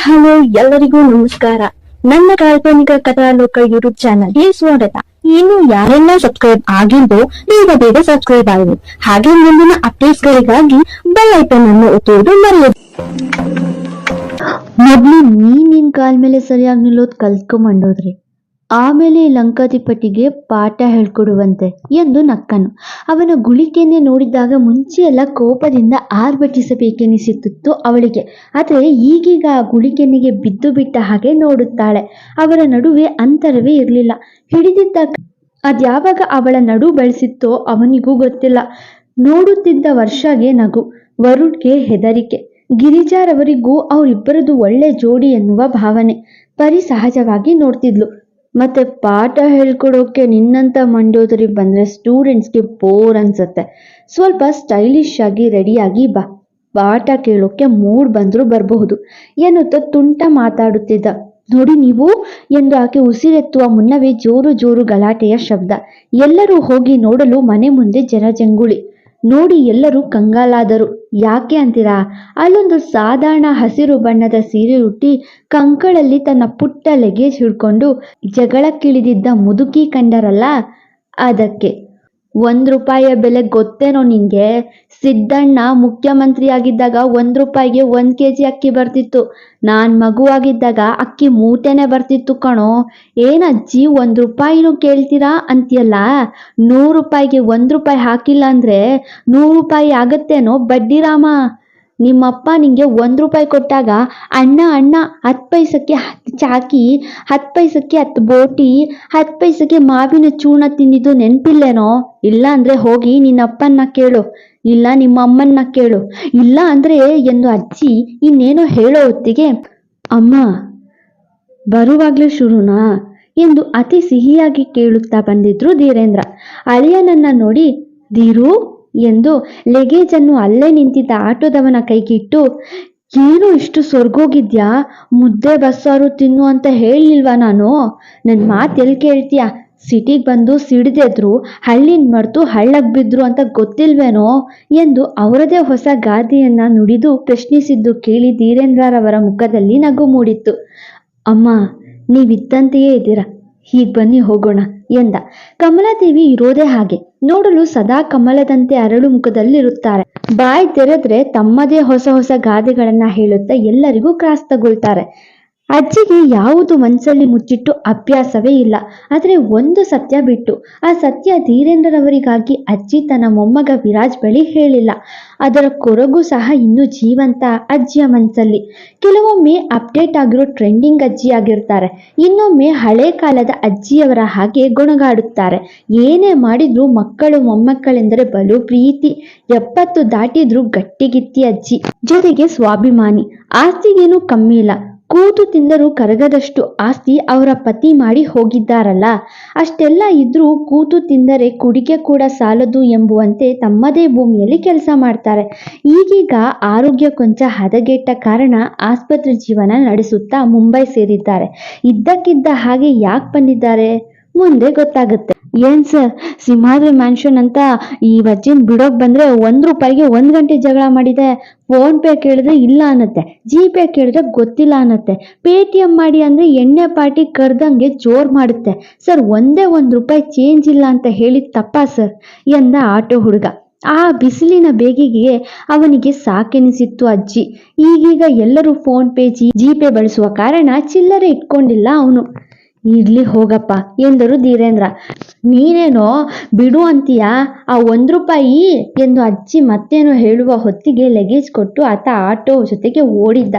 Hello, ಎಲ್ಲರಿಗೂ ನಮಸ್ಕಾರ. ನನ್ನ ಕಾಲ್ಪನಿಕ ಕಥಾಲೋಕ ಯೂಟ್ಯೂಬ್ ಚಾನಲ್ಗೆ ಸ್ವಾಗತ. ಇನ್ನು ಯಾರೆಲ್ಲ ಸಬ್ಸ್ಕ್ರೈಬ್ ಆಗಿದ್ದೋ ಬೇಗ ಬೇಗ ಸಬ್ಸ್ಕ್ರೈಬ್ ಆಗಿದೆ ಹಾಗೆ ಮುಂದಿನ ಅಪ್ಡೇಟ್ಸ್ ಗಳಿಗಾಗಿ ಬೆಲ್ ಐಕನ್ ಅನ್ನು ಒತ್ತುವುದು ಮರೆಯದು. ಮೊದ್ಲು ನೀನ್ ನಿನ್ ಕಾಲ್ ಮೇಲೆ ಸರಿಯಾಗಿ ನಿಲ್ಲೋದ್ ಕಲ್ತ್ಕೊಂಬಂಡೋದ್ರಿ ಆಮೇಲೆ ಲಂಕಾಧಿಪತಿಗೆ ಪಾಠ ಹೇಳ್ಕೊಡುವಂತೆ ಎಂದು ನಕ್ಕನು. ಅವನ ಗುಳಿಕೆಯನ್ನೇ ನೋಡಿದಾಗ ಮುಂಚೆ ಎಲ್ಲ ಕೋಪದಿಂದ ಆರ್ಭಟಿಸಬೇಕೆನಿಸುತ್ತಿತ್ತು ಅವಳಿಗೆ. ಆದರೆ ಈಗೀಗ ಆ ಗುಳಿಕೆನಿಗೆ ಬಿದ್ದು ಬಿಟ್ಟ ಹಾಗೆ ನೋಡುತ್ತಾಳೆ. ಅವರ ನಡುವೆ ಅಂತರವೇ ಇರಲಿಲ್ಲ. ಹಿಡಿದಿದ್ದ ಅದ್ಯಾವಾಗ ಅವಳ ನಡು ಬೆಳೆಸಿತ್ತೋ ಅವನಿಗೂ ಗೊತ್ತಿಲ್ಲ. ನೋಡುತ್ತಿದ್ದ ವರ್ಷಗೆ ನಗು, ವರುಣ್ಗೆ ಹೆದರಿಕೆ. ಗಿರಿಜಾರವರಿಗೂ ಅವರಿಬ್ಬರದು ಒಳ್ಳೆ ಜೋಡಿ ಎನ್ನುವ ಭಾವನೆ. ಪರಿ ಸಹಜವಾಗಿ ನೋಡ್ತಿದ್ಲು. ಮತ್ತೆ ಪಾಠ ಹೇಳ್ಕೊಡೋಕೆ ನಿನ್ನಂತ ಮಂಡೋದರಿ ಬಂದ್ರೆ ಸ್ಟೂಡೆಂಟ್ಸ್ಗೆ ಬೋರ್ ಅನ್ಸತ್ತೆ. ಸ್ವಲ್ಪ ಸ್ಟೈಲಿಶ್ ಆಗಿ ರೆಡಿಯಾಗಿ ಬಾ. ಪಾಠ ಕೇಳೋಕೆ ಮೂಡ್ ಬಂದ್ರು ಬರಬಹುದು. ಎನ್ನುತ್ತಾ ತುಂಟ ಮಾತಾಡುತ್ತಿದ್ದ. ನೋಡಿ ನೀವು ಎಂದು ಆಕೆ ಉಸಿರೆತ್ತುವ ಮುನ್ನವೇ ಜೋರು ಜೋರು ಗಲಾಟೆಯ ಶಬ್ದ. ಎಲ್ಲರೂ ಹೋಗಿ ನೋಡಲು ಮನೆ ಮುಂದೆ ಜನಜಂಗುಳಿ ನೋಡಿ ಎಲ್ಲರೂ ಕಂಗಾಲಾದರು. ಯಾಕೆ ಅಂತೀರಾ? ಅಲ್ಲೊಂದು ಸಾಧಾರಣ ಹಸಿರು ಬಣ್ಣದ ಸೀರೆ ಉಟ್ಟಿ ಕಂಕಳಲ್ಲಿ ತನ್ನ ಪುಟ್ಟ ಲಗೇಜ್ ಹಿಡ್ಕೊಂಡು ಜಗಳಕ್ಕಿಳಿದಿದ್ದ ಮುದುಕಿ ಕಂಡರಲ್ಲ? ಅದಕ್ಕೆ. ಒಂದು ರೂಪಾಯಿಯ ಬೆಲೆ ಗೊತ್ತೇನೋ ನಿಂಗೆ? ಸಿದ್ದಣ್ಣ ಮುಖ್ಯಮಂತ್ರಿ ಆಗಿದ್ದಾಗ ಒಂದ್ ರೂಪಾಯಿಗೆ ಒಂದ್ ಕೆಜಿ ಅಕ್ಕಿ ಬರ್ತಿತ್ತು. ನಾನು ಮಗುವಾಗಿದ್ದಾಗ ಅಕ್ಕಿ ಮೂಟೆನೇ ಬರ್ತಿತ್ತು ಕಣೋ. ಏನಜ್ಜಿ, ಒಂದ್ ರೂಪಾಯಿನೂ ಕೇಳ್ತೀರಾ ಅಂತೀಯಲ್ಲ? ನೂರು ರೂಪಾಯಿಗೆ ಒಂದ್ ರೂಪಾಯಿ ಹಾಕಿಲ್ಲ ಅಂದ್ರೆ ನೂರು ರೂಪಾಯಿ ಆಗತ್ತೇನೋ ಬಡ್ಡಿ ರಾಮ? ನಿಮ್ಮಪ್ಪ ನಿಂಗೆ ಒಂದು ರೂಪಾಯಿ ಕೊಟ್ಟಾಗ ಅಣ್ಣ ಅಣ್ಣ, ಹತ್ತು ಪೈಸಕ್ಕೆ ಹತ್ತು ಚಾಕಿ, ಹತ್ತು ಪೈಸಕ್ಕೆ ಹತ್ತು ಬೋಟಿ, ಹತ್ತು ಪೈಸಕ್ಕೆ ಮಾವಿನ ಚೂರ್ಣ ತಿಂದಿದ್ದು ನೆನಪಿಲ್ಲೇನೋ? ಇಲ್ಲ ಅಂದರೆ ಹೋಗಿ ನಿನ್ನಪ್ಪನ್ನ ಕೇಳು. ಇಲ್ಲ ನಿಮ್ಮ ಅಮ್ಮನ್ನ ಕೇಳು. ಇಲ್ಲ ಅಂದರೆ ಎಂದು ಅಜ್ಜಿ ಇನ್ನೇನೋ ಹೇಳೋ ಹೊತ್ತಿಗೆ, ಅಮ್ಮ, ಬರುವಾಗಲೇ ಶುರುನಾ? ಎಂದು ಅತಿ ಸಿಹಿಯಾಗಿ ಕೇಳುತ್ತಾ ಬಂದಿದ್ರು ಧೀರೇಂದ್ರ. ಅಳಿಯನನ್ನ ನೋಡಿ, ಧೀರು ಎಂದು ಲಗೇಜನ್ನು ಅಲ್ಲೇ ನಿಂತಿದ್ದ ಆಟೋದವನ ಕೈಗಿಟ್ಟು, ಏನು ಇಷ್ಟು ಸೊರ್ಗೋಗಿದ್ಯಾ? ಮುದ್ದೆ ಬಸ್ಸಾರು ತಿನ್ನು ಅಂತ ಹೇಳಿಲ್ವಾ ನಾನು? ನನ್ನ ಮಾತು ಎಲ್ಲಿ ಕೇಳ್ತೀಯಾ? ಸಿಟಿಗೆ ಬಂದು ಸಿಡಿದೆದ್ರು, ಹಳ್ಳಿನ ಮರೆತು ಹಳ್ಳಕ್ಕೆ ಬಿದ್ರು ಅಂತ ಗೊತ್ತಿಲ್ವೇನೋ? ಎಂದು ಅವರದೇ ಹೊಸ ಗಾದೆಯನ್ನ ನುಡಿದು ಪ್ರಶ್ನಿಸಿದ್ದು ಕೇಳಿ ಧೀರೇಂದ್ರರವರ ಮುಖದಲ್ಲಿ ನಗು ಮೂಡಿತ್ತು. ಅಮ್ಮ, ನೀವಿದ್ದಂತೆಯೇ ಇದ್ದೀರಾ? ಹೀಗೆ ಬನ್ನಿ ಹೋಗೋಣ ಎಂದ. ಕಮಲಾದೇವಿ ಇರೋದೇ ಹಾಗೆ. ನೋಡಲು ಸದಾ ಕಮಲದಂತೆ ಅರಳು ಮುಖದಲ್ಲಿರುತ್ತಾರೆ. ಬಾಯಿ ತೆರೆದ್ರೆ ತಮ್ಮದೇ ಹೊಸ ಹೊಸ ಗಾದೆಗಳನ್ನ ಹೇಳುತ್ತಾ ಎಲ್ಲರಿಗೂ ಕ್ರಾಸ್ ತಗೊಳ್ತಾರೆ ಅಜ್ಜಿಗೆ ಯಾವುದು ಮನಸ್ಸಲ್ಲಿ ಮುಚ್ಚಿಟ್ಟು ಅಭ್ಯಾಸವೇ ಇಲ್ಲ. ಆದರೆ ಒಂದು ಸತ್ಯ ಬಿಟ್ಟು, ಆ ಸತ್ಯ ಧೀರೇಂದ್ರರವರಿಗಾಗಿ ಅಜ್ಜಿ ತನ್ನ ಮೊಮ್ಮಗ ವಿರಾಜ್ ಬಳಿ ಹೇಳಿಲ್ಲ. ಅದರ ಕೊರಗು ಸಹ ಇನ್ನೂ ಜೀವಂತ ಅಜ್ಜಿಯ ಮನಸ್ಸಲ್ಲಿ ಕೆಲವೊಮ್ಮೆ ಅಪ್ಡೇಟ್ ಆಗಿರೋ ಟ್ರೆಂಡಿಂಗ್ ಅಜ್ಜಿ ಆಗಿರ್ತಾರೆ. ಇನ್ನೊಮ್ಮೆ ಹಳೆ ಕಾಲದ ಅಜ್ಜಿಯವರ ಹಾಗೆ ಗೊಣಗಾಡುತ್ತಾರೆ. ಏನೇ ಮಾಡಿದ್ರೂ ಮಕ್ಕಳು ಮೊಮ್ಮಕ್ಕಳೆಂದರೆ ಬಲು ಪ್ರೀತಿ. ಎಪ್ಪತ್ತು ದಾಟಿದ್ರೂ ಗಟ್ಟಿಗಿತ್ತಿ ಅಜ್ಜಿ. ಜೊತೆಗೆ ಸ್ವಾಭಿಮಾನಿ. ಆಸ್ತಿಗೇನು ಕಮ್ಮಿ ಇಲ್ಲ. ಕೂತು ತಿಂದರೂ ಕರಗದಷ್ಟು ಆಸ್ತಿ ಅವರ ಪತಿ ಮಾಡಿ ಹೋಗಿದ್ದಾರಲ್ಲ. ಅಷ್ಟೆಲ್ಲ ಇದ್ರೂ ಕೂತು ತಿಂದರೆ ಕುಡಿಕೆ ಕೂಡ ಸಾಲದು ಎಂಬುವಂತೆ ತಮ್ಮದೇ ಭೂಮಿಯಲ್ಲಿ ಕೆಲಸ ಮಾಡ್ತಾರೆ. ಈಗೀಗ ಆರೋಗ್ಯ ಕೊಂಚ ಹದಗೆಟ್ಟ ಕಾರಣ ಆಸ್ಪತ್ರೆ ಜೀವನ ನಡೆಸುತ್ತಾ ಮುಂಬೈ ಸೇರಿದ್ದಾರೆ. ಇದ್ದಕ್ಕಿದ್ದ ಹಾಗೆ ಯಾಕೆ ಬಂದಿದ್ದಾರೆ? ಮುಂದೆ ಗೊತ್ತಾಗುತ್ತೆ. ಏನ್ ಸರ್ ಸಿಂಹಾದ್ರಿ ಮ್ಯಾನ್ಷನ್ ಅಂತ ಈ ವಜ್ಜಿನ ಬಿಡೋಕ್ ಬಂದ್ರೆ ಒಂದ್ ರೂಪಾಯಿಗೆ ಒಂದ್ ಗಂಟೆ ಜಗಳ ಮಾಡಿದೆ. ಫೋನ್ ಪೇ ಕೇಳಿದ್ರೆ ಇಲ್ಲ ಅನ್ನತ್ತೆ. ಜಿ ಪೇ ಕೇಳಿದ್ರೆ ಗೊತ್ತಿಲ್ಲ ಅನ್ನತ್ತೆ. ಪೇ ಟಿ ಮಾಡಿ ಅಂದ್ರೆ ಎಣ್ಣೆ ಪಾಟಿ ಕರ್ದಂಗೆ ಜೋರ್ ಮಾಡುತ್ತೆ. ಸರ್ ಒಂದೇ ಒಂದ್ ರೂಪಾಯಿ ಚೇಂಜ್ ಇಲ್ಲ ಅಂತ ಹೇಳಿದ ತಪ್ಪಾ ಸರ್ ಎಂದ ಆಟೋ ಹುಡುಗ. ಆ ಬಿಸಿಲಿನ ಬೇಗಿಗೆ ಅವನಿಗೆ ಸಾಕೆನಿಸಿತ್ತು ಅಜ್ಜಿ. ಈಗೀಗ ಎಲ್ಲರೂ ಫೋನ್ ಪೇ ಜಿ ಜಿಪೇ ಬಳಸುವ ಕಾರಣ ಚಿಲ್ಲರೆ ಇಟ್ಕೊಂಡಿಲ್ಲ ಅವನು. ಇರ್ಲಿ ಹೋಗಪ್ಪ ಎಂದರು ಧೀರೇಂದ್ರ. ನೀನೇನೋ ಬಿಡು ಅಂತೀಯಾ? ಆ ಒಂದು ರೂಪಾಯಿ ಎಂದು ಅಜ್ಜಿ ಮತ್ತೇನೋ ಹೇಳುವ ಹೊತ್ತಿಗೆ ಲಗೇಜ್ ಕೊಟ್ಟು ಆತ ಆಟೋ ಜೊತೆಗೆ ಓಡಿದ್ದ.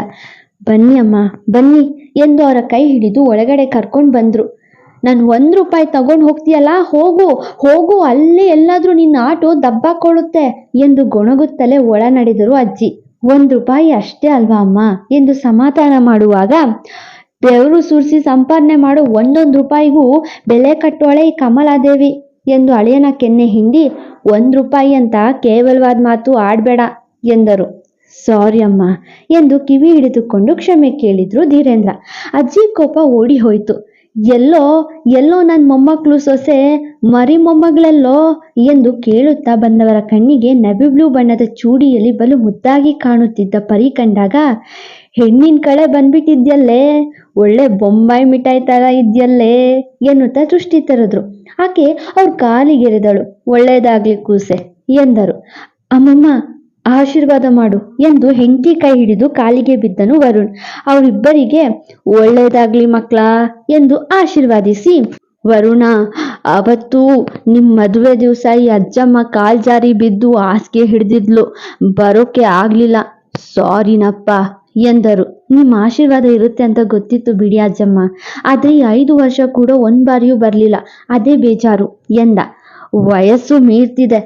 ಬನ್ನಿ ಅಮ್ಮ, ಬನ್ನಿ ಎಂದು ಅವರ ಕೈ ಹಿಡಿದು ಒಳಗಡೆ ಕರ್ಕೊಂಡು ಬಂದ್ರು. ನಾನು ಒಂದು ರೂಪಾಯಿ ತಗೊಂಡು ಹೋಗ್ತೀಯಲ್ಲ? ಹೋಗು ಹೋಗು, ಅಲ್ಲೇ ಎಲ್ಲಾದ್ರೂ ನಿನ್ನ ಆಟೋ ದಬ್ಬಾಕೊಳ್ಳುತ್ತೆ ಎಂದು ಗೊಣಗುತ್ತಲೇ ಒಳ ನಡೆದರು ಅಜ್ಜಿ. ಒಂದು ರೂಪಾಯಿ ಅಷ್ಟೇ ಅಲ್ವಾ ಅಮ್ಮ? ಎಂದು ಸಮಾಧಾನ ಮಾಡುವಾಗ ಬೆವರು ಸುರಿಸಿ ಸಂಪಾದನೆ ಮಾಡೋ, ಒಂದೊಂದು ರೂಪಾಯಿಗೂ ಬೆಲೆ ಕಟ್ಟೋಳೆ ಕಮಲಾದೇವಿ ಎಂದು ಅಳಿಯನ ಕೆನ್ನೆ ಹಿಂಡಿ ಒಂದು ರೂಪಾಯಿ ಅಂತ ಕೇವಲವಾದ ಮಾತು ಆಡಬೇಡ ಎಂದರು. ಸಾರಿ ಅಮ್ಮ ಎಂದು ಕಿವಿ ಹಿಡಿದುಕೊಂಡು ಕ್ಷಮೆ ಕೇಳಿದ್ರು ಧೀರೇಂದ್ರ. ಅಜ್ಜಿ ಕೋಪ ಓಡಿ ಹೋಯ್ತು. ಎಲ್ಲೋ ಎಲ್ಲೋ ನನ್ನ ಮೊಮ್ಮಕ್ಕಳು ಸೊಸೆ, ಮರಿ ಮೊಮ್ಮಗಳೆಲ್ಲೋ ಎಂದು ಕೇಳುತ್ತಾ ಬಂದವರ ಕಣ್ಣಿಗೆ ನಬಿ ಬ್ಲೂ ಬಣ್ಣದ ಚೂಡಿಯಲ್ಲಿ ಬಲು ಮುದ್ದಾಗಿ ಕಾಣುತ್ತಿದ್ದ ಪರಿ ಕಂಡಾಗ ಹೆಣ್ಣಿನ ಕಳೆ ಬಂದ್ಬಿಟ್ಟಿದ್ಯಲ್ಲೇ, ಒಳ್ಳೆ ಬೊಂಬಾಯಿ ಮಿಠಾಯಿ ತರ ಇದ್ಯಲ್ಲೇ ಎನ್ನುತ್ತಾ ದೃಷ್ಟಿ ತರದ್ರು. ಆಕೆ ಅವ್ರ ಕಾಲಿಗೆರೆದಳು, ಒಳ್ಳೇದಾಗ್ಲಿ ಕೂಸೆ, ಎಂದರು. ಅಮ್ಮಮ್ಮ, ಆಶೀರ್ವಾದ ಮಾಡು, ಎಂದು ಹೆಂಡತಿ ಕೈ ಹಿಡಿದು ಕಾಲಿಗೆ ಬಿದ್ದನು ವರುಣ್. ಅವರಿಬ್ಬರಿಗೆ ಒಳ್ಳೇದಾಗ್ಲಿ ಮಕ್ಕಳ ಎಂದು ಆಶೀರ್ವಾದಿಸಿ ವರುಣ. ಅವತ್ತು ನಿಮ್ ಮದುವೆ ದಿವಸ ಈ ಅಜ್ಜಮ್ಮ ಕಾಲ್ ಜಾರಿ ಬಿದ್ದು ಹಾಸಿಗೆ ಹಿಡ್ದಿದ್ಲು, ಬರೋಕೆ ಆಗ್ಲಿಲ್ಲ. ಸಾರಿನಪ್ಪ ಎಂದರು. ನಿಮ್ಮ ಆಶೀರ್ವಾದ ಇರುತ್ತೆ ಅಂತ ಗೊತ್ತಿತ್ತು ಬಿಡಿ ಅಜ್ಜಮ್ಮ. ಆದ್ರೆ ಈ ಐದು ವರ್ಷ ಕೂಡ ಒಂದ್ ಬಾರಿಯೂ ಬರ್ಲಿಲ್ಲ. ಅದೇ ಬೇಜಾರು ಎಂದ. ವಯಸ್ಸು ಮೀರ್ತಿದೆ.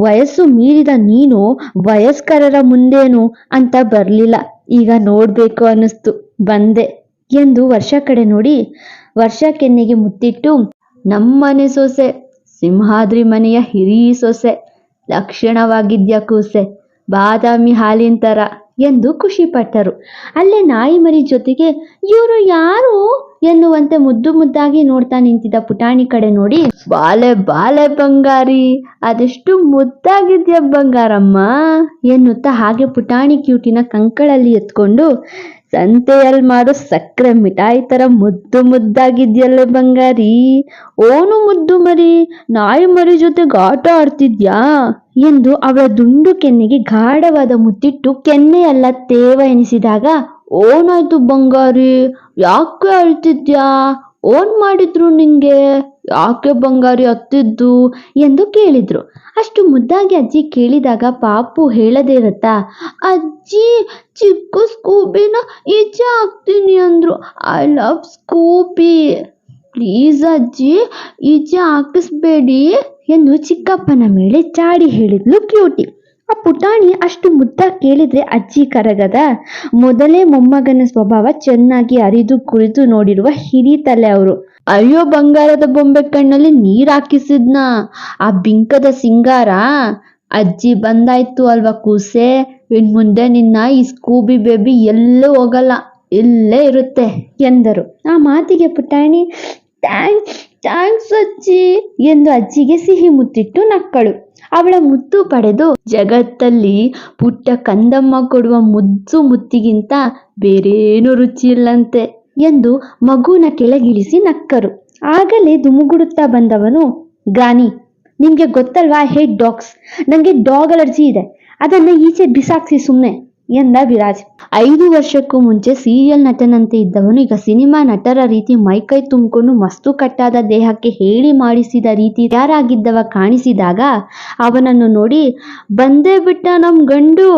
ವಯಸ್ಸು ಮೀರಿದ ನೀನು ವಯಸ್ಕರರ ಮುಂದೇನು ಅಂತ ಬರ್ಲಿಲ್ಲ. ಈಗ ನೋಡ್ಬೇಕು ಅನ್ನಿಸ್ತು. ಬಂದೆ ಎಂದು ವರ್ಷ ಕಡೆ ನೋಡಿ ವರ್ಷ ಕೆನ್ನೆಗೆ ಮುತ್ತಿಟ್ಟು, ನಮ್ಮನೆ ಸೊಸೆ, ಸಿಂಹಾದ್ರಿ ಮನೆಯ ಹಿರಿ ಸೊಸೆ, ಲಕ್ಷಣವಾಗಿದ್ಯಾ ಕೂಸೆ. ಬಾದಾಮಿ ಹಾಲಿನ ಥರ ಎಂದು ಖುಷಿಪಟ್ಟರು. ಅಲ್ಲೇ ನಾಯಿ ಮರಿ ಜೊತೆಗೆ ಇವರು ಯಾರು ಎನ್ನುವಂತೆ ಮುದ್ದು ಮುದ್ದಾಗಿ ನೋಡ್ತಾ ನಿಂತಿದ್ದ ಪುಟಾಣಿ ಕಡೆ ನೋಡಿ, ಬಾಲೆ ಬಾಲೆ ಬಂಗಾರಿ, ಅದೆಷ್ಟು ಮುದ್ದಾಗಿದ್ಯ ಬಂಗಾರಮ್ಮ ಎನ್ನುತ್ತಾ ಹಾಗೆ ಪುಟಾಣಿ ಕ್ಯೂಟಿನ ಕಂಕಳಲ್ಲಿ ಎತ್ಕೊಂಡು ಸಂತೆಯಲ್ಲಿ ಮಾಡೋ ಸಕ್ಕರೆ ಮಿಠಾಯಿ ತರ ಮುದ್ದು ಮುದ್ದಾಗಿದ್ಯಲ್ಲ ಬಂಗಾರಿ. ಓನು ಮುದ್ದು ಮರಿ, ನಾಯಿ ಮರಿ ಜೊತೆ ಆಟ ಆಡ್ತಿದ್ಯಾ? ಎಂದು ಅವಳ ದುಂಡು ಕೆನ್ನೆಗೆ ಗಾಢವಾದ ಮುತ್ತಿಟ್ಟು ಕೆನ್ನೆಯೆಲ್ಲ ತೇವ ಎನಿಸಿದಾಗ, ಓನಾಯ್ತು ಬಂಗಾರಿ, ಯಾಕೆ ಅಳ್ತಿದ್ಯಾ? ಓನ್ ಮಾಡಿದ್ರು ನಿಂಗೆ? ಯಾಕೆ ಬಂಗಾರಿ ಹತ್ತಿದ್ದು ಎಂದು ಕೇಳಿದ್ರು. ಅಷ್ಟು ಮುದ್ದಾಗಿ ಅಜ್ಜಿ ಕೇಳಿದಾಗ ಪಾಪು ಹೇಳದೇ ಇರುತ್ತಾ, ಅಜ್ಜಿ, ಚಿಕ್ಕ ಸ್ಕೂಬಿನ ಈಚೆ ಹಾಕ್ತೀನಿ ಅಂದ್ರು. ಐ ಲವ್ ಸ್ಕೂಬಿ ಪ್ಲೀಸ್ ಅಜ್ಜಿ, ಈಚೆ ಹಾಕಿಸ್ಬೇಡಿ ಎಂದು ಚಿಕ್ಕಪ್ಪನ ಮೇಲೆ ಚಾಡಿ ಹೇಳಿದ್ಲು ಕ್ಯೂಟಿ. ಆ ಪುಟಾಣಿ ಅಷ್ಟು ಮುದ್ದ ಕೇಳಿದ್ರೆ ಅಜ್ಜಿ ಕರಗದ. ಮೊದಲೇ ಮೊಮ್ಮಗನ ಸ್ವಭಾವ ಚೆನ್ನಾಗಿ ಅರಿದು ಕುಳಿತು ನೋಡಿರುವ ಹಿರಿತಲೆ ಅವರು. ಅಯ್ಯೋ ಬಂಗಾರದ ಬೊಂಬೆ ಕಣ್ಣಲ್ಲಿ ನೀರ್ ಹಾಕಿಸಿದ್ನ. ಆ ಬಿಂಕದ ಸಿಂಗಾರ? ಅಜ್ಜಿ ಬಂದಾಯ್ತು ಅಲ್ವಾ ಕೂಸೆ? ಇನ್ ಮುಂದೆ ನಿನ್ನ ಈ ಸ್ಕೂಬಿ ಬೇಬಿ ಎಲ್ಲೂ ಹೋಗಲ್ಲ, ಇಲ್ಲೇ ಇರುತ್ತೆ ಎಂದರು. ಆ ಮಾತಿಗೆ ಪುಟಾಣಿ, ಥ್ಯಾಂಕ್ಸ್ ಥ್ಯಾಂಕ್ಸ್ ಅಜ್ಜಿ ಎಂದು ಅಜ್ಜಿಗೆ ಸಿಹಿ ಮುತ್ತಿಟ್ಟು ನಕ್ಕಳು. ಅವಳ ಮುತ್ತು ಪಡೆದು ಜಗತ್ತಲ್ಲಿ ಪುಟ್ಟ ಕಂದಮ್ಮ ಕೊಡುವ ಮುದ್ದು ಮುತ್ತಿಗಿಂತ ಬೇರೇನು ರುಚಿ ಇಲ್ಲಂತೆ. ಎಂದು ಮಗುನ ಕೆಳಗಿಳಿಸಿ ನಕ್ಕರು. ಆಗಲೇ ದುಮುಗುಡುತ್ತಾ ಬಂದವನು ಗಾನಿ. ನಿಮ್ಗೆ ಗೊತ್ತಲ್ವಾ? ಹೇ ಡಾಗ್ಸ್, ನಂಗೆ ಡಾಗ್ ಅಲರ್ಜಿ ಇದೆ. ಅದನ್ನ ಈಚೆ ಬಿಸಾಕ್ಸಿ ಸುಮ್ಮನೆ ಎಂದ ವಿರಾಜ್. ಐದು ವರ್ಷಕ್ಕೂ ಮುಂಚೆ ಸೀರಿಯಲ್ ನಟನಂತೆ ಇದ್ದವನು ಈಗ ಸಿನಿಮಾ ನಟರ ರೀತಿ ಮೈಕೈ ತುಂಬಿಕೊಂಡು ಮಸ್ತು ಕಟ್ಟಾದ ದೇಹಕ್ಕೆ ಹೇಳಿ ಮಾಡಿಸಿದ ರೀತಿ ಯಾರಾಗಿದ್ದವ ಕಾಣಿಸಿದಾಗ ಅವನನ್ನು ನೋಡಿ, ಬಂದೇ ಬಿಟ್ಟ ನಮ್ ಗಂಡು,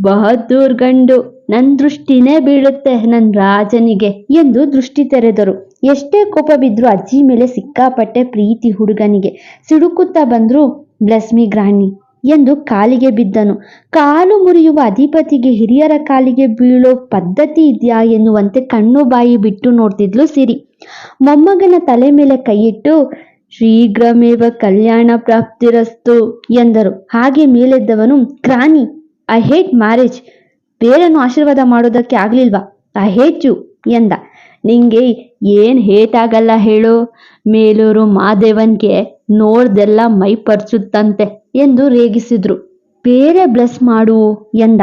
ಬಹದ್ದೂರ್ ಗಂಡು. ನನ್ ದೃಷ್ಟಿನೇ ಬೀಳುತ್ತೆ ನನ್ ರಾಜನಿಗೆ ಎಂದು ದೃಷ್ಟಿ ತೆರೆದರು. ಎಷ್ಟೇ ಕೋಪ ಬಿದ್ರು ಅಜ್ಜಿ ಮೇಲೆ ಸಿಕ್ಕಾಪಟ್ಟೆ ಪ್ರೀತಿ ಹುಡುಗನಿಗೆ. ಸಿಡುಕುತ್ತಾ ಬಂದ್ರು ಬ್ಲಸ್ಮಿ ಗ್ರಾಣಿ ಎಂದು ಕಾಲಿಗೆ ಬಿದ್ದನು. ಕಾಲು ಮುರಿಯುವ ಅಧಿಪತಿಗೆ ಹಿರಿಯರ ಕಾಲಿಗೆ ಬೀಳೋ ಪದ್ಧತಿ ಇದೆಯಾ ಎನ್ನುವಂತೆ ಕಣ್ಣು ಬಾಯಿ ಬಿಟ್ಟು ನೋಡ್ತಿದ್ಲು ಸಿರಿ. ಮೊಮ್ಮಗನ ತಲೆ ಮೇಲೆ ಕೈಯಿಟ್ಟು, ಶೀಘ್ರಮೇವ ಕಲ್ಯಾಣ ಪ್ರಾಪ್ತಿರಸ್ತು ಎಂದರು. ಹಾಗೆ ಮೇಲೆದ್ದವನು ಗ್ರಾಣಿ ಐ ಹೇಟ್ ಮ್ಯಾರೇಜ್. ಬೇರನ್ನು ಆಶೀರ್ವಾದ ಮಾಡೋದಕ್ಕೆ ಆಗ್ಲಿಲ್ವಾ? ಆ ಹೆಚ್ಚು ಎಂದ. ನಿಂಗೆ ಏನ್ ಹೇಟಾಗಲ್ಲ ಹೇಳು. ಮೇಲೂರು ಮಾದೇವನ್ಗೆ ನೋಡ್ದೆಲ್ಲ ಮೈ ಪರ್ಚುತ್ತಂತೆ ಎಂದು ರೇಗಿಸಿದ್ರು. ಬೇರೆ ಬ್ಲೆಸ್ ಮಾಡು ಎಂದ.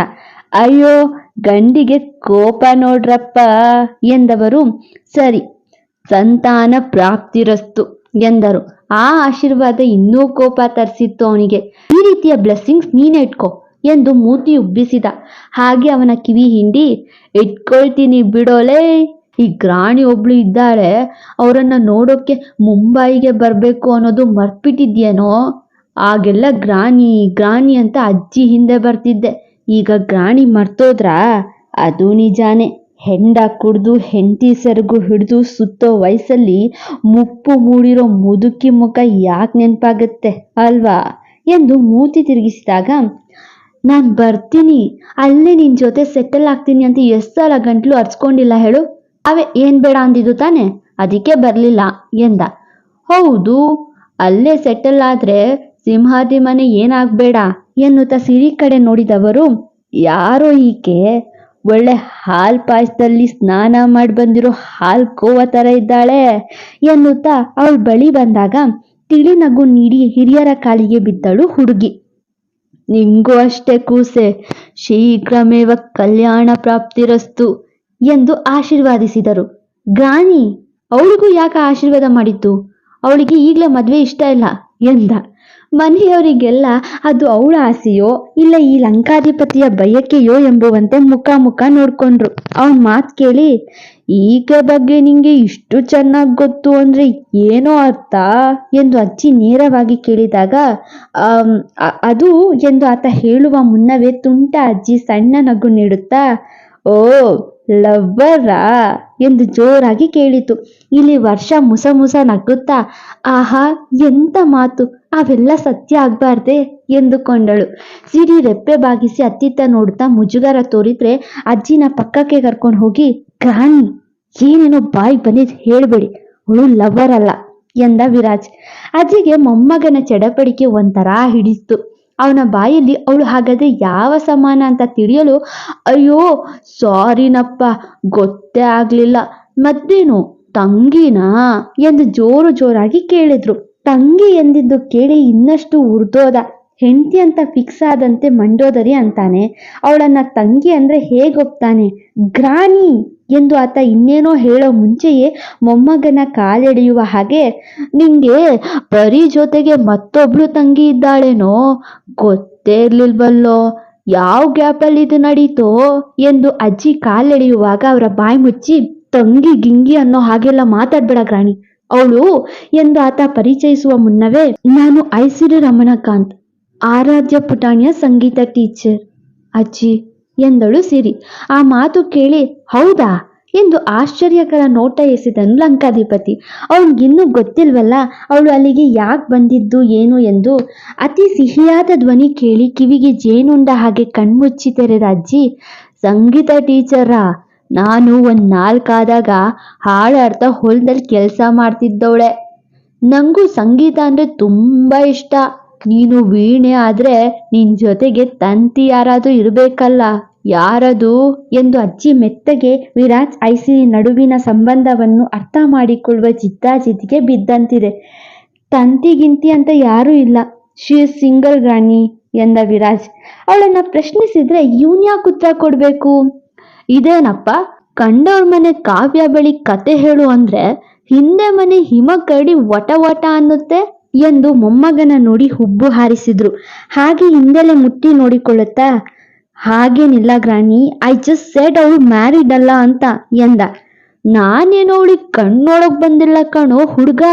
ಅಯ್ಯೋ, ಗಂಡಿಗೆ ಕೋಪ ನೋಡ್ರಪ್ಪ ಎಂದವರು. ಸರಿ, ಸಂತಾನ ಪ್ರಾಪ್ತಿರಸ್ತು ಎಂದರು. ಆ ಆಶೀರ್ವಾದ ಇನ್ನೂ ಕೋಪ ತರಿಸಿತ್ತು ಅವನಿಗೆ. ಈ ರೀತಿಯ ಬ್ಲೆಸ್ಸಿಂಗ್ಸ್ ನೀನೇ ಇಟ್ಕೋ. ಎಂದು ಮೂತಿ ಉಬ್ಬಿಸಿದ. ಹಾಗೆ ಅವನ ಕಿವಿ ಹಿಂಡಿ, ಇಟ್ಕೊಳ್ತೀನಿ ಬಿಡೋಲೇ, ಈ ಗ್ರಾಣಿ ಒಬ್ಳು ಇದ್ದಾಳೆ, ಅವರನ್ನ ನೋಡೋಕೆ ಮುಂಬೈಗೆ ಬರಬೇಕು ಅನ್ನೋದು ಮರ್ತ್ಬಿಟ್ಟಿದ್ಯೇನೋ? ಆಗೆಲ್ಲ ಗ್ರಾಣಿ ಗ್ರಾಣಿ ಅಂತ ಅಜ್ಜಿ ಹಿಂದೆ ಬರ್ತಿದ್ದೆ. ಈಗ ಗ್ರಾಣಿ ಮರ್ತೋದ್ರಾ? ಅದು ನಿಜಾನೆ. ಹೆಂಡ ಕುಡ್ದು, ಹೆಂಡತಿ ಸೆರಗು ಹಿಡಿದು ಸುತ್ತೋ ವಯಸ್ಸಲ್ಲಿ ಮುಪ್ಪು ಮೂಡಿರೋ ಮುದುಕಿ ಮುಖ ಯಾಕೆ ನೆನಪಾಗತ್ತೆ ಅಲ್ವಾ? ಎಂದು ಮೂತಿ ತಿರುಗಿಸಿದಾಗ ನಾನು ಬರ್ತೀನಿ. ಅಲ್ಲೇ ನಿನ್ ಜೊತೆ ಸೆಟಲ್ ಆಗ್ತೀನಿ ಅಂತ ಎಷ್ಟು ಸಲ ಗಂಟ್ಲು ಅರ್ಚ್ಕೊಂಡಿಲ್ಲ ಹೇಳು. ಅವೆ ಏನ್ ಬೇಡ ಅಂದಿದ್ದು ತಾನೆ? ಅದಕ್ಕೆ ಬರ್ಲಿಲ್ಲ ಎಂದ. ಹೌದು, ಅಲ್ಲೇ ಸೆಟಲ್ ಆದ್ರೆ ಸಿಂಹಾದಿ ಮನೆ ಏನಾಗ್ಬೇಡ ಎನ್ನುತ್ತಾ ಸಿರಿ ಕಡೆ ನೋಡಿದವರು, ಯಾರೋ ಈಕೆ ಒಳ್ಳೆ ಹಾಲ್ ಪಾಯಸದಲ್ಲಿ ಸ್ನಾನ ಮಾಡಿ ಬಂದಿರೋ ಹಾಲ್ ಕೋವ ತರ ಇದ್ದಾಳೆ ಎನ್ನುತ್ತಾ ಅವಳ ಬಳಿ ಬಂದಾಗ ತಿಳಿ ನಗು ನೀಡಿ ಹಿರಿಯರ ಕಾಲಿಗೆ ಬಿದ್ದಳು ಹುಡುಗಿ. ನಿಂಗೂ ಅಷ್ಟೇ ಕೂಸೆ. ಶೀಘ್ರಮೇವ ಕಲ್ಯಾಣ ಪ್ರಾಪ್ತಿರಸ್ತು ಎಂದು ಆಶೀರ್ವಾದಿಸಿದರು. ಗ್ರಾನಿ ಅವಳಿಗೂ ಯಾಕೆ ಆಶೀರ್ವಾದ ಮಾಡಿತ್ತು ಅವಳಿಗೆ ಈಗಲೇ ಮದುವೆ ಇಷ್ಟ ಇಲ್ಲ ಎಂದ. ಮನೆಯವರಿಗೆಲ್ಲ ಅದು ಅವಳ ಆಸೆಯೋ ಇಲ್ಲ ಈ ಲಂಕಾಧಿಪತಿಯ ಬಯಕೆಯೋ ಎಂಬುವಂತೆ ಮುಖ ಮುಖ ನೋಡ್ಕೊಂಡ್ರು. ಅವನ್ ಮಾತು ಕೇಳಿ ಈಗ ಬಗ್ಗೆ ನಿಂಗೆ ಇಷ್ಟು ಚೆನ್ನಾಗಿ ಗೊತ್ತು ಅಂದ್ರೆ ಏನೋ ಅರ್ಥ? ಎಂದು ಅಜ್ಜಿ ನೇರವಾಗಿ ಕೇಳಿದಾಗ ಅದು, ಎಂದು ಆತ ಹೇಳುವ ಮುನ್ನವೇ ತುಂಟ ಅಜ್ಜಿ ಸಣ್ಣ ನಗು ನೀಡುತ್ತಾ ಓ, ಲವ್ವರಾ ಎಂದು ಜೋರಾಗಿ ಕೇಳಿತು. ಇಲ್ಲಿ ವರ್ಷ ಮುಸ ಮುಸ ನಗುತ್ತಾ ಆಹಾ, ಎಂತ ಮಾತು, ಅವೆಲ್ಲ ಸತ್ಯ ಆಗ್ಬಾರ್ದೆ? ಎಂದುಕೊಂಡಳು. ಸಿರಿ ರೆಪ್ಪೆ ಬಾಗಿಸಿ ಅತ್ತಿತ್ತ ನೋಡುತ್ತಾ ಮುಜುಗರ ತೋರಿದ್ರೆ ಅಜ್ಜಿನ ಪಕ್ಕಕ್ಕೆ ಕರ್ಕೊಂಡು ಹೋಗಿ ಗ್ರಾನಿ ಏನೇನೋ ಬಾಯಿ ಬಂದಿದ್ ಹೇಳ್ಬೇಡಿ, ಅವಳು ಲವರ್ ಅಲ್ಲ ಎಂದ ವಿರಾಜ್. ಅಜ್ಜಿಗೆ ಮೊಮ್ಮಗನ ಚಡಪಡಿಕೆ ಒಂಥರ ಹಿಡಿಸ್ತು. ಅವನ ಬಾಯಲ್ಲಿ ಅವಳು ಹಾಗಾದ್ರೆ ಯಾವ ಸಮಾನ ಅಂತ ತಿಳಿಯಲು, ಅಯ್ಯೋ ಸಾರಿನಪ್ಪ ಗೊತ್ತೇ ಆಗ್ಲಿಲ್ಲ. ಮತ್ತೇನು? ತಂಗಿನಾ? ಎಂದು ಜೋರು ಜೋರಾಗಿ ಕೇಳಿದ್ರು. ತಂಗಿ ಎಂದಿದ್ದು ಕೇಳಿ ಇನ್ನಷ್ಟು ಉರ್ದೋದ. ಹೆಂಡತಿ ಅಂತ ಫಿಕ್ಸ್ ಆದಂತೆ ಮಂಡೋದರಿ ಅಂತಾನೆ. ಅವಳನ್ನ ತಂಗಿ ಅಂದ್ರೆ ಹೇಗೊಪ್ತಾನೆ ಗ್ರಾನಿ ಎಂದು ಆತ ಇನ್ನೇನೋ ಹೇಳೋ ಮುಂಚೆಯೇ ಮೊಮ್ಮಗನ ಕಾಲೆಳೆಯುವ ಹಾಗೆ, ನಿಂಗೆ ಪರಿ ಜೊತೆಗೆ ಮತ್ತೊಬ್ಳು ತಂಗಿ ಇದ್ದಾಳೇನೋ? ಗೊತ್ತೇ ಇರ್ಲಿಲ್ವಲ್ಲೋ? ಯಾವ ಗ್ಯಾಪಲ್ಲಿ ಇದು ನಡೀತೋ? ಎಂದು ಅಜ್ಜಿ ಕಾಲೆಳೆಯುವಾಗ ಅವರ ಬಾಯಿ ಮುಚ್ಚಿ, ತಂಗಿ ಗಿಂಗಿ ಅನ್ನೋ ಹಾಗೆಲ್ಲ ಮಾತಾಡ್ಬೇಡ ಗ್ರಾಣಿ. ಅವಳು ಎಂದು ಆತ ಪರಿಚಯಿಸುವ ಮುನ್ನವೇ, ನಾನು ಐಸಿರಿ ರಮಣಕಾಂತ್. ಆರಾಧ್ಯ ಪುಟಾಣಿಯ ಸಂಗೀತ ಟೀಚರ್ ಅಜ್ಜಿ, ಎಂದಳು ಸಿರಿ. ಆ ಮಾತು ಕೇಳಿ, ಹೌದಾ? ಎಂದು ಆಶ್ಚರ್ಯಕರ ನೋಟ ಎಸೆದನು ಲಂಕಾಧಿಪತಿ. ಅವನಿಗಿನ್ನೂ ಗೊತ್ತಿಲ್ವಲ್ಲ, ಅವಳು ಅಲ್ಲಿಗೆ ಯಾಕೆ ಬಂದಿದ್ದು ಏನು? ಎಂದು ಅತಿ ಸಿಹಿಯಾದ ಧ್ವನಿ ಕೇಳಿ ಕಿವಿಗೆ ಜೇನುಂಡ ಹಾಗೆ ಕಣ್ಮುಚ್ಚಿ ತೆರೆದ ಅಜ್ಜಿ, ಸಂಗೀತ ಟೀಚರಾ ನಾನು ಒಂದು ನಾಲ್ಕಾದಾಗ ಹಾಡಾಡ್ತಾ ಹೊಲದಲ್ಲಿ ಕೆಲಸ ಮಾಡ್ತಿದ್ದವಳೆ. ನಂಗೂ ಸಂಗೀತ ಅಂದ್ರೆ ತುಂಬಾ ಇಷ್ಟ. ನೀನು ವೀಣೆ ಆದ್ರೆ ನಿನ್ ಜೊತೆಗೆ ತಂತಿ ಯಾರಾದ್ರೂ ಇರ್ಬೇಕಲ್ಲ? ಯಾರದು? ಎಂದು ಅಜ್ಜಿ ಮೆತ್ತಗೆ ವಿರಾಜ್ ಐಸಿನಿ ನಡುವಿನ ಸಂಬಂಧವನ್ನು ಅರ್ಥ ಮಾಡಿಕೊಳ್ಳುವ ಜಿದ್ದಾಜಿದ್ದಿಗೆ ಬಿದ್ದಂತಿದೆ. ತಂತಿಗಿಂತಿ ಅಂತ ಯಾರೂ ಇಲ್ಲ. ಶಿ ಸಿಂಗಲ್ ರಾಣಿ ಎಂದ ವಿರಾಜ್. ಅವಳನ್ನ ಪ್ರಶ್ನಿಸಿದ್ರೆ ಇವನ್ ಯಾಕೆ ಉತ್ತರ ಕೊಡ್ಬೇಕು? ಇದೇನಪ್ಪ? ಕಂಡವ್ರ ಮನೆ ಕಾವ್ಯ ಬಳಿ ಕತೆ ಹೇಳು ಅಂದ್ರೆ ಹಿಂದೆ ಮನೆ ಹಿಮ ಕರಡಿ ವಟ ವಟ ಅನ್ನುತ್ತೆ? ಎಂದು ಮೊಮ್ಮಗನ ನೋಡಿ ಹುಬ್ಬು ಹಾರಿಸಿದ್ರು. ಹಾಗೆ ಹಿಂದೆಲೆ ಮುಟ್ಟಿ ನೋಡಿಕೊಳ್ಳುತ್ತಾ, ಹಾಗೇನಿಲ್ಲ ಗ್ರಾನಿ ಐ ಜಸ್ಟ್ ಸೆಡ್ ಅವಳು ಮ್ಯಾರಿಡ್ ಅಲ್ಲ ಅಂತ ಎಂದ. ನಾನೇನೋ ಅವಳಿಗೆ ಕಣ್ಣೊಳಗ್ ಬಂದಿಲ್ಲ ಕಣೋ ಹುಡುಗ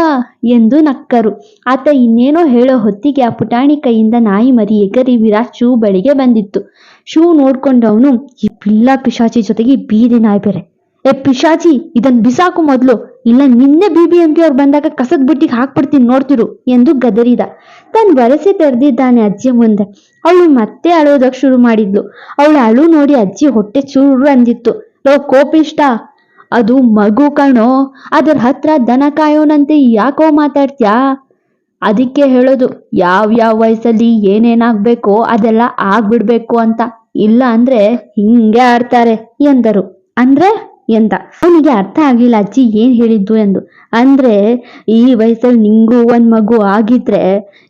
ಎಂದು ನಕ್ಕರು. ಆತ ಇನ್ನೇನೋ ಹೇಳೋ ಹೊತ್ತಿಗೆ ಆ ಪುಟಾಣಿ ಕೈಯಿಂದ ನಾಯಿ ಮರಿ ಎಗರಿ ವಿರಾಟ್ ಶೂ ಬಳಿಗೆ ಬಂದಿತ್ತು. ಶೂ ನೋಡ್ಕೊಂಡವನು, ಈ ಪಿಲ್ಲ ಪಿಶಾಚಿ ಜೊತೆಗೆ ಬೀದಿ ನಾಯಿ ಬೇರೆ. ಏ ಪಿಶಾಚಿ, ಇದನ್ ಬಿಸಾಕು ಮೊದ್ಲು. ಇಲ್ಲ, ನಿನ್ನೆ ಬಿ ಬಿ ಎಂ ಪಿ ಅವ್ರು ಬಂದಾಗ ಕಸದ ಬುಟ್ಟಿಗೆ ಹಾಕ್ಬಿಡ್ತೀನಿ ನೋಡ್ತಿರು ಎಂದು ಗದರಿದ. ತನ್ನ ವರಸೆ ತೆರೆದಿದ್ದಾನೆ ಅಜ್ಜಿ ಮುಂದೆ. ಅವಳು ಮತ್ತೆ ಅಳೋದಕ್ ಶುರು ಮಾಡಿದ್ಲು. ಅವಳು ಅಳು ನೋಡಿ ಅಜ್ಜಿ ಹೊಟ್ಟೆ ಚೂರು ಅಂದಿತ್ತು. ಲೋ, ಕೋಪಿಷ್ಟ. ಅದು ಮಗು ಕಣೋ. ಅದರ ಹತ್ರ ದನ ಕಾಯೋನಂತೆ ಯಾಕೋ ಮಾತಾಡ್ತ್ಯಾ? ಅದಕ್ಕೆ ಹೇಳೋದು ಯಾವ ಯಾವ ವಯಸ್ಸಲ್ಲಿ ಏನೇನಾಗ್ಬೇಕೋ ಅದೆಲ್ಲ ಆಗ್ಬಿಡ್ಬೇಕು ಅಂತ. ಇಲ್ಲ ಅಂದ್ರೆ ಹಿಂಗೆ ಆಡ್ತಾರೆ ಎಂದರು. ಅಂದ್ರೆ? ಎಂದ. ಅವನಿಗೆ ಅರ್ಥ ಆಗಿಲ್ಲ, ಅಜ್ಜಿ ಏನ್ ಹೇಳಿದ್ದು ಎಂದು. ಅಂದ್ರೆ, ಈ ವಯಸ್ಸಲ್ಲಿ ನಿಂಗೂ ಒಂದ್ ಮಗು ಆಗಿದ್ರೆ,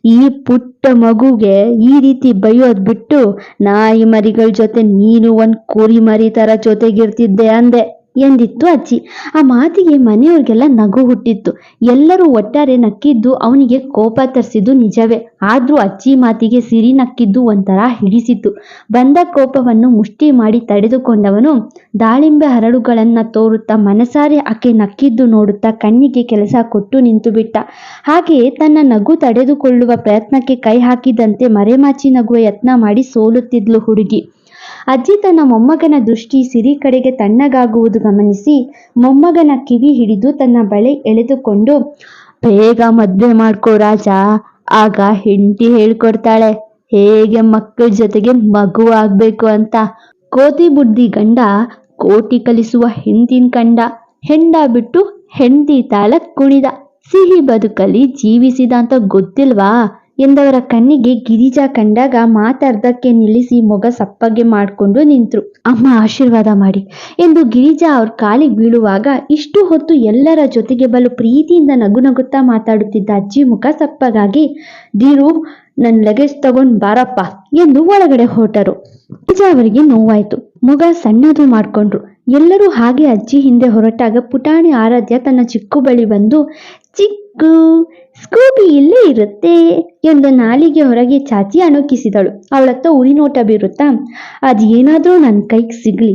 ಈ ಪುಟ್ಟ ಮಗುಗೆ ಈ ರೀತಿ ಬೈಯೋದ್ ಬಿಟ್ಟು, ನಾಯಿ ಮರಿಗಳ ಜೊತೆ ನೀನು ಒಂದ್ ಕುರಿ ಮರಿ ತರ ಜೊತೆಗಿರ್ತಿದ್ದೆ ಅಂದೆ. ಎಂದಿತ್ತು ಅಜ್ಜಿ. ಆ ಮಾತಿಗೆ ಮನೆಯವ್ರಿಗೆಲ್ಲ ನಗು ಹುಟ್ಟಿತ್ತು. ಎಲ್ಲರೂ ಒಟ್ಟಾರೆ ನಕ್ಕಿದ್ದು, ಅವನಿಗೆ ಕೋಪ ತರಿಸಿದ್ದು ನಿಜವೇ. ಆದ್ರೂ ಅಜ್ಜಿ ಮಾತಿಗೆ ಸಿರಿ ನಕ್ಕಿದ್ದು ಒಂಥರ ಹಿಡಿಸಿತು ಬಂದ ಕೋಪವನ್ನು ಮುಷ್ಟಿ ಮಾಡಿ ತಡೆದುಕೊಂಡವನು ದಾಳಿಂಬೆ ಹರಳುಗಳನ್ನ ತೋರುತ್ತಾ ಮನಸಾರೆ ಆಕೆ ನಕ್ಕಿದ್ದು ನೋಡುತ್ತಾ ಕಣ್ಣಿಗೆ ಕೆಲಸ ಕೊಟ್ಟು ನಿಂತು ಬಿಟ್ಟ ಹಾಗೆಯೇ ತನ್ನ ನಗು ತಡೆದುಕೊಳ್ಳುವ ಪ್ರಯತ್ನಕ್ಕೆ ಕೈ ಹಾಕಿದಂತೆ ಮರೆಮಾಚಿ ನಗುವ ಯತ್ನ ಮಾಡಿ ಸೋಲುತ್ತಿದ್ಲು ಹುಡುಗಿ. ಅಜ್ಜಿ ತನ್ನ ಮೊಮ್ಮಗನ ದೃಷ್ಟಿ ಸಿರಿ ಕಡೆಗೆ ತಣ್ಣಗಾಗುವುದು ಗಮನಿಸಿ ಮೊಮ್ಮಗನ ಕಿವಿ ಹಿಡಿದು ತನ್ನ ಬಳಿ ಎಳೆದುಕೊಂಡು, ಬೇಗ ಮದ್ವೆ ಮಾಡ್ಕೋ ರಾಜ. ಆಗ ಹೆಂಡತಿ ಹೇಳ್ಕೊಡ್ತಾಳೆ. ಹೇಗೆ ಮಕ್ಕಳ ಜೊತೆಗೆ ಮಗು ಆಗ್ಬೇಕು ಅಂತ? ಕೋತಿ ಬುದ್ಧಿ ಗಂಡ ಕೋಟಿ ಕಲಿಸುವ ಹೆಂಡತಿನ್ ಕಂಡ. ಹೆಂಡ ಬಿಟ್ಟು ಹೆಂಡತಿ ತಾಳ ಕುಣಿದ. ಸಿಹಿ ಬದುಕಲ್ಲಿ ಜೀವಿಸಿದ ಅಂತ ಗೊತ್ತಿಲ್ವಾ? ಎಂದವರ ಕಣ್ಣಿಗೆ ಗಿರಿಜಾ ಕಂಡಾಗ ಮಾತಾರ್ಧಕ್ಕೆ ನಿಲ್ಲಿಸಿ ಮೊಗ ಸಪ್ಪಗೆ ಮಾಡಿಕೊಂಡು ನಿಂತರು. ಅಮ್ಮ, ಆಶೀರ್ವಾದ ಮಾಡಿ ಎಂದು ಗಿರಿಜಾ ಅವ್ರ ಕಾಲಿಗೆ ಬೀಳುವಾಗ ಇಷ್ಟು ಹೊತ್ತು ಎಲ್ಲರ ಜೊತೆಗೆ ಬಲು ಪ್ರೀತಿಯಿಂದ ನಗು ನಗುತ್ತಾ ಮಾತಾಡುತ್ತಿದ್ದ ಅಜ್ಜಿ ಮುಖ ಸಪ್ಪಗಾಗಿ ದೀರು ನನ್ನ ಲಗೇಜ್ ತಗೊಂಡ್ ಬಾರಪ್ಪ ಎಂದು ಒಳಗಡೆ ಹೊರಟರು. ಗಿರಿಜಾ ಅವರಿಗೆ ನೋವಾಯ್ತು. ಮೊಗ ಸಣ್ಣದು ಮಾಡ್ಕೊಂಡ್ರು. ಎಲ್ಲರೂ ಹಾಗೆ ಅಜ್ಜಿ ಹಿಂದೆ ಹೊರಟಾಗ ಪುಟಾಣಿ ಆರಾಧ್ಯ ತನ್ನ ಚಿಕ್ಕು ಬಳಿ ಬಂದು ಚಿಕ್ಕು ಸ್ಕೂಬಿ ಇಲ್ಲೇ ಇರುತ್ತೆ ಎಂದು ನಾಲಿಗೆ ಹೊರಗೆ ಚಾಚಿ ಅಣುಕಿಸಿದಳು. ಅವಳತ್ತ ಉರಿನೋಟ ಬೀರುತ್ತಾ, ಅದೇನಾದ್ರೂ ನನ್ನ ಕೈಗೆ ಸಿಗ್ಲಿ,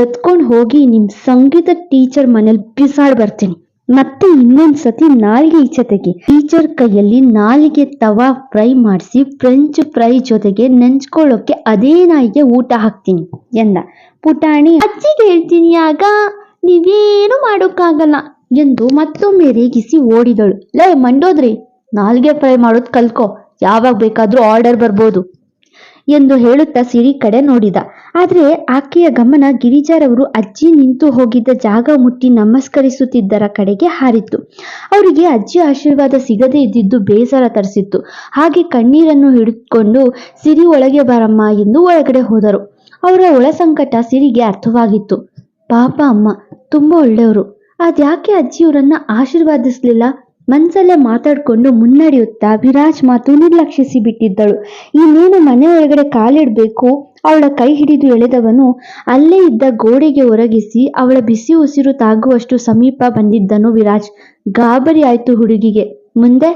ಎತ್ಕೊಂಡು ಹೋಗಿ ನಿಮ್ಮ ಸಂಗೀತ ಟೀಚರ್ ಮನೇಲಿ ಬಿಸಾಡ್ ಬರ್ತೀನಿ. ಮತ್ತೆ ಇನ್ನೊಂದ್ ಸತಿ ನಾಲಿಗೆ ಈಚೆ ತೆಗಿ. ಟೀಚರ್ ಕೈಯಲ್ಲಿ ನಾಲಿಗೆ ತವಾ ಫ್ರೈ ಮಾಡಿಸಿ, ಫ್ರೆಂಚ್ ಫ್ರೈ ಜೊತೆಗೆ ನೆಂಚ್ಕೊಳ್ಳೋಕೆ ಅದೇ ನಾಯಿಗೆ ಊಟ ಹಾಕ್ತೀನಿ, ಎಂದ. ಪುಟಾಣಿ, ಅಜ್ಜಿಗೆ ಹೇಳ್ತೀನಿ ಆಗ, ನೀವೇನು ಮಾಡೋಕ್ಕಾಗಲ್ಲ. ಎಂದು ಮತ್ತೊಮ್ಮೆ ರೇಗಿಸಿ ಓಡಿದಳು. ಲೇ, ಮಂಡೋದ್ರಿ, ನಾಲ್ಗೆ ಫ್ರೈ ಮಾಡೋದು ಕಲ್ಕೋ ಯಾವಾಗ ಬೇಕಾದ್ರೂ ಆರ್ಡರ್ ಬರ್ಬೋದು ಎಂದು ಹೇಳುತ್ತಾ ಸಿರಿ ಕಡೆ ನೋಡಿದ. ಆದ್ರೆ ಆಕೆಯ ಗಮನ ಗಿರಿಜಾರವರು ಅಜ್ಜಿ ನಿಂತು ಹೋಗಿದ್ದ ಜಾಗ ಮುಟ್ಟಿ ನಮಸ್ಕರಿಸುತ್ತಿದ್ದರ ಕಡೆಗೆ ಹಾರಿತ್ತು. ಅವರಿಗೆ ಅಜ್ಜಿ ಆಶೀರ್ವಾದ ಸಿಗದೇ ಇದ್ದಿದ್ದು ಬೇಸರ ತರಿಸಿತ್ತು. ಹಾಗೆ ಕಣ್ಣೀರನ್ನು ಹಿಡಿದುಕೊಂಡು, ಸಿರಿ ಒಳಗೆ ಬರಮ್ಮ ಎಂದು ಒಳಗಡೆ ಹೋದರು. ಅವರ ಒಳ ಸಂಕಟ ಸಿರಿಗೆ ಅರ್ಥವಾಗಿತ್ತು. ಪಾಪ ಅಮ್ಮ, ತುಂಬ ಒಳ್ಳೆಯವರು. ಅದ್ಯಾಕೆ ಅಜ್ಜಿಯವರನ್ನ ಆಶೀರ್ವಾದಿಸ್ಲಿಲ್ಲ? ಮನ್ಸಲ್ಲೇ ಮಾತಾಡ್ಕೊಂಡು ಮುನ್ನಡೆಯುತ್ತಾ ವಿರಾಜ್ ಮಾತು ನಿರ್ಲಕ್ಷಿಸಿ ಬಿಟ್ಟಿದ್ದಳು ಇನ್ನೇನು ಮನೆ ಒಳಗಡೆ ಕಾಲಿಡ್ಬೇಕು? ಅವಳ ಕೈ ಹಿಡಿದು ಎಳೆದವನು ಅಲ್ಲೇ ಇದ್ದ ಗೋಡೆಗೆ ಒರಗಿಸಿ ಅವಳ ಬಿಸಿ ಉಸಿರು ತಾಗುವಷ್ಟು ಸಮೀಪ ಬಂದಿದ್ದನು ವಿರಾಜ್. ಗಾಬರಿ ಆಯ್ತು ಹುಡುಗಿಗೆ. ಮುಂದೆ?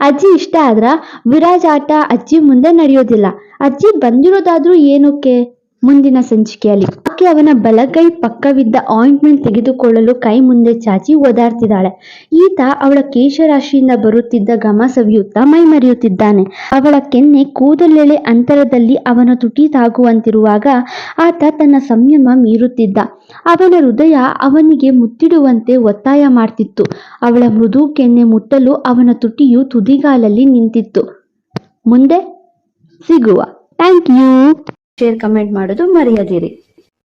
ಅಜ್ಜಿ ಇಷ್ಟ ಆದ್ರ ವಿರಾಜ್ ಆಟ ಅಜ್ಜಿ ಮುಂದೆ ನಡೆಯೋದಿಲ್ಲ. ಅಜ್ಜಿ ಬಂದಿರೋದಾದ್ರೂ ಏನಕ್ಕೆ? ಮುಂದಿನ ಸಂಚಿಕೆಯಲ್ಲಿ. ಆಕೆ ಅವನ ಬಲಗೈ ಪಕ್ಕವಿದ್ದ ಆಯಿಂಟ್ಮೆಂಟ್ ತೆಗೆದುಕೊಳ್ಳಲು ಕೈ ಮುಂದೆ ಚಾಚಿ ಓದಾಡ್ತಿದ್ದಾಳೆ? ಈತ ಅವಳ ಕೇಶರಾಶಿಯಿಂದ ಬರುತ್ತಿದ್ದ ಘಮ ಸವಿಯುತ್ತಾ ಮೈಮರೆಯುತ್ತಿದ್ದಾನೆ. ಅವಳ ಕೆನ್ನೆ ಕೂದಲೆಳೆ ಅಂತರದಲ್ಲಿ ಅವನ ತುಟಿ ತಾಗುವಂತಿರುವಾಗ ಆತ ತನ್ನ ಸಂಯಮ ಮೀರುತ್ತಿದ್ದ. ಅವನ ಹೃದಯ ಅವನಿಗೆ ಮುತ್ತಿಡುವಂತೆ ಒತ್ತಾಯ ಮಾಡ್ತಿತ್ತು. ಅವಳ ಮೃದು ಕೆನ್ನೆ ಮುಟ್ಟಲು ಅವನ ತುಟಿಯು ತುದಿಗಾಲಲ್ಲಿ ನಿಂತಿತ್ತು. ಮುಂದೆ ಸಿಗುವ. Thank you. ಶೇರ್ ಕಮೆಂಟ್ ಮಾಡೋದು ಮರೆಯದಿರಿ.